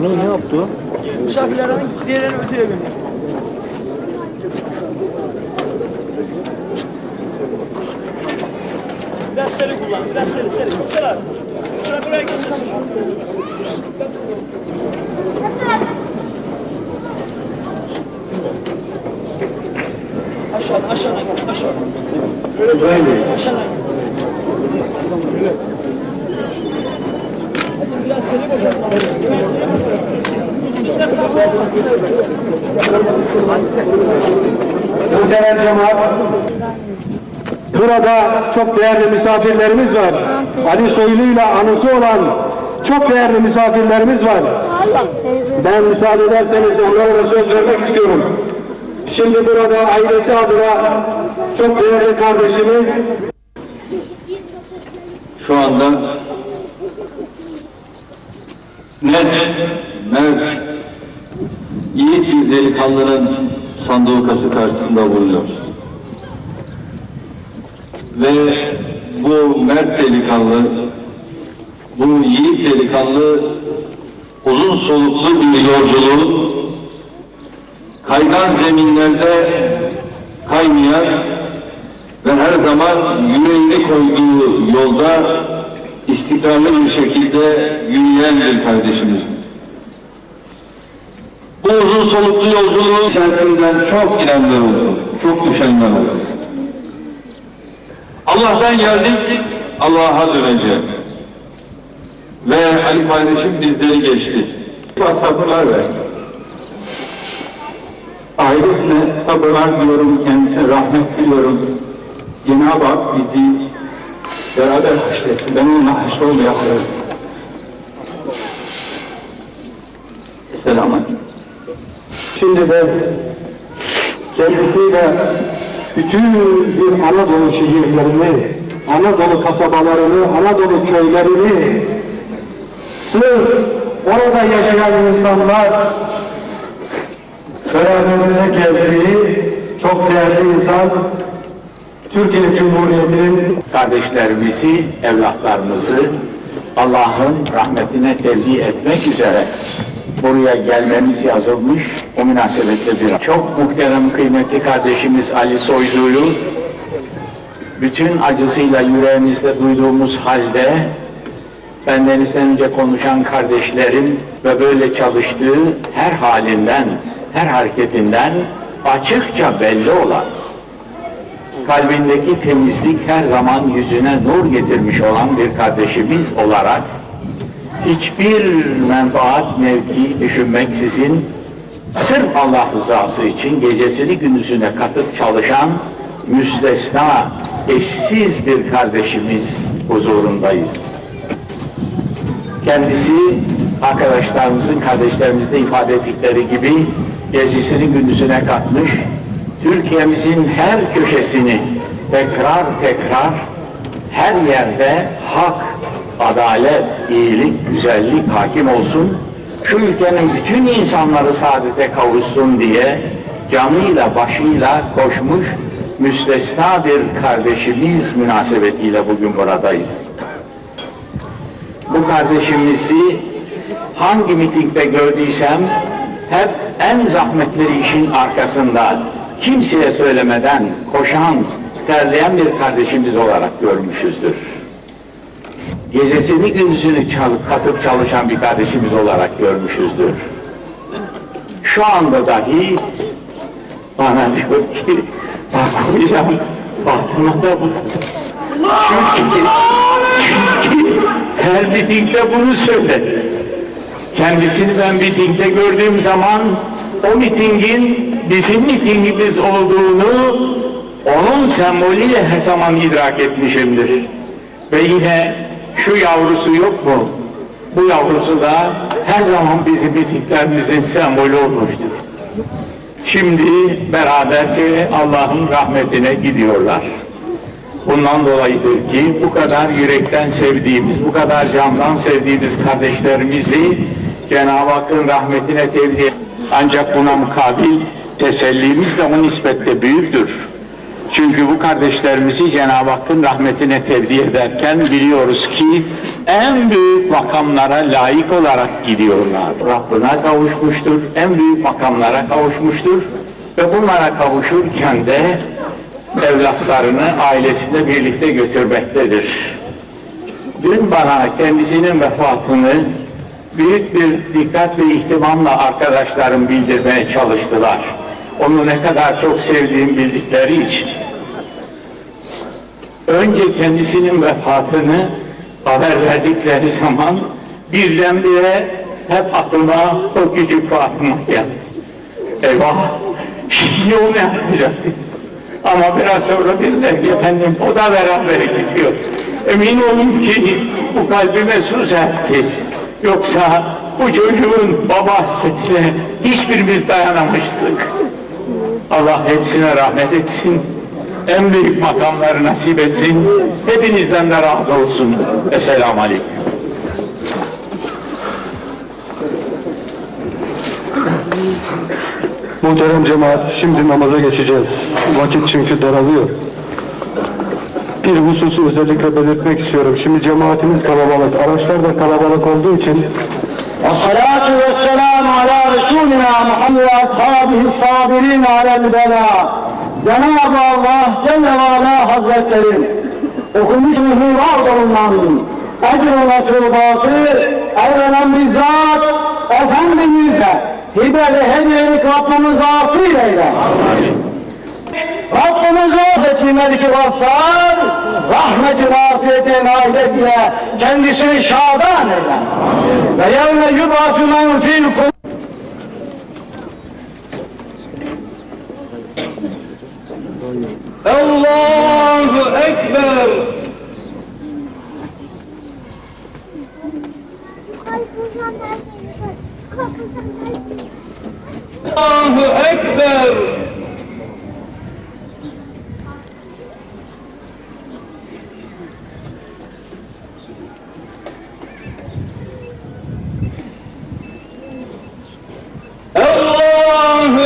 Ne, ne yaptı? Misafirlerin diğerini ödeyebilir. Biraz seri kullan, biraz seri, seri. Sıra buraya. Aşağı, aşağıdan git, aşağı. Aşağıdan git. Biraz sağ olma. Muhterem cemaat, burada çok değerli misafirlerimiz var. Ali Soylu ile anısı olan çok değerli misafirlerimiz var. Ben müsaade ederseniz onlara söz vermek istiyorum. Şimdi burada ailesi adına çok değerli kardeşimiz şu anda net, mert, iyi bir delikanlının sandukası karşısında bulunuyoruz. Ve bu mert delikanlı, bu yiğit delikanlı uzun soluklu bir yolculuğun kaygan zeminlerde kaymayan ve her zaman yüreğini koyduğu yolda istikrarlı bir şekilde yürüyen bir kardeşimiz. Bu uzun soluklu yolculuğun içerisinden çok gidenler oldu, çok düşenler oldu. Allah'tan geldik, Allah'a döneceğiz. Ve Ali kardeşim bizleri geçti. Sabırlar verdi. Ailesine sabırlar diliyorum, kendisine rahmet diliyorum. Cenab-ı Hak bizi beraber haşretsin. Ben onunla haşr olmaya hazırım. Selamet. Şimdi de kendisiyle bütün bir Anadolu şehirlerini, Anadolu kasabalarını, Anadolu köylerini sırf orada yaşayan insanlar beraberinde gezdiği çok değerli insan Türkiye Cumhuriyeti'nin kardeşlerimizi, evlatlarımızı Allah'ın rahmetine tevdi etmek üzere buraya gelmemiz yazılmış. O münasebetle bir çok muhterem kıymetli kardeşimiz Ali Soylu'yu bütün acısıyla yüreğimizde duyduğumuz halde bendenizden önce konuşan kardeşlerim ve böyle çalıştığı her halinden, her hareketinden açıkça belli olan kalbindeki temizlik her zaman yüzüne nur getirmiş olan bir kardeşimiz olarak hiçbir menfaat mevki düşünmeksizin sırf Allah rızası için gecesini gündüzüne katıp çalışan müstesna, eşsiz bir kardeşimiz huzurundayız. Kendisi arkadaşlarımızın, kardeşlerimizin de ifade ettikleri gibi gecesini gündüzüne katmış, Türkiye'mizin her köşesini tekrar tekrar her yerde hak, adalet, iyilik, güzellik hakim olsun, şu ülkenin bütün insanları saadete kavuşsun diye canıyla başıyla koşmuş müstesna bir kardeşimiz münasebetiyle bugün buradayız. Bu kardeşimizi hangi mitingde gördüysem hep en zahmetli işin arkasında kimseye söylemeden koşan, terleyen bir kardeşimiz olarak görmüşüzdür. Gecesini gündüzünü çalıp katıp çalışan bir kardeşimiz olarak görmüşüzdür. Şu anda dahi bana diyor ki, bak hocam Fatıma da bu. Çünkü, çünkü her mitingde bunu söyledi. Kendisini ben mitingde gördüğüm zaman o mitingin bizim mitingimiz olduğunu onun sembolüyle her zaman idrak etmişimdir. Ve yine şu yavrusu yok mu? Bu yavrusu da her zaman bizim mitinglerimizin sembolü olmuştur. Şimdi beraberce Allah'ın rahmetine gidiyorlar. Bundan dolayıdır ki bu kadar yürekten sevdiğimiz, bu kadar candan sevdiğimiz kardeşlerimizi Cenab-ı Hakk'ın rahmetine tevdi Ancak buna mukabil tesellimiz de o nispette büyüktür. Çünkü bu kardeşlerimizi Cenab-ı Hakk'ın rahmetine tevdi ederken biliyoruz ki en büyük makamlara layık olarak gidiyorlar. Rabbına kavuşmuştur, en büyük makamlara kavuşmuştur ve bunlara kavuşurken de evlatlarını ailesinde birlikte götürmektedir. Dün bana kendisinin vefatını büyük bir dikkat ve ihtimamla arkadaşlarım bildirmeye çalıştılar. Onu ne kadar çok sevdiğim bildikleri için. Önce kendisinin vefatını haber verdikleri zaman birdenbire hep aklıma o küçük Fatıma geldi. Eyvah! Şimdi o ne yapacaktı? Ama biraz sonra dediler ki efendim o da beraber gidiyor. Emin olun ki bu kalbime su serpti. Yoksa bu çocuğun baba hasretine hiçbirimiz dayanamamıştık. Allah hepsine rahmet etsin. En büyük makamları nasip etsin. Hepinizden de razı olsun. Esselamu Aleyküm. Muhterem cemaat, şimdi namaza geçeceğiz. Vakit çünkü daralıyor. Bir hususu özellikle belirtmek istiyorum. Şimdi cemaatimiz kalabalık, araçlar da kalabalık olduğu için والصلاة والسلام على رسولنا محمد وأصحابه الصابرين على البلاء Cenab-ı Allah Celle ve Ala Hazretleri okumuş mühimmat olunan ecr ve metrubatı evvelen bizzat Efendimiz'e hibe ve hediyelik Rabbimiz asıl eyle. Rabbimiz o Hazreti Melik-i Gaffar rahmet-i afiyete nail diye kendisini şadan eyle. Ve yevme yub'atü men fil Allahu Ekber. Allahu Ekber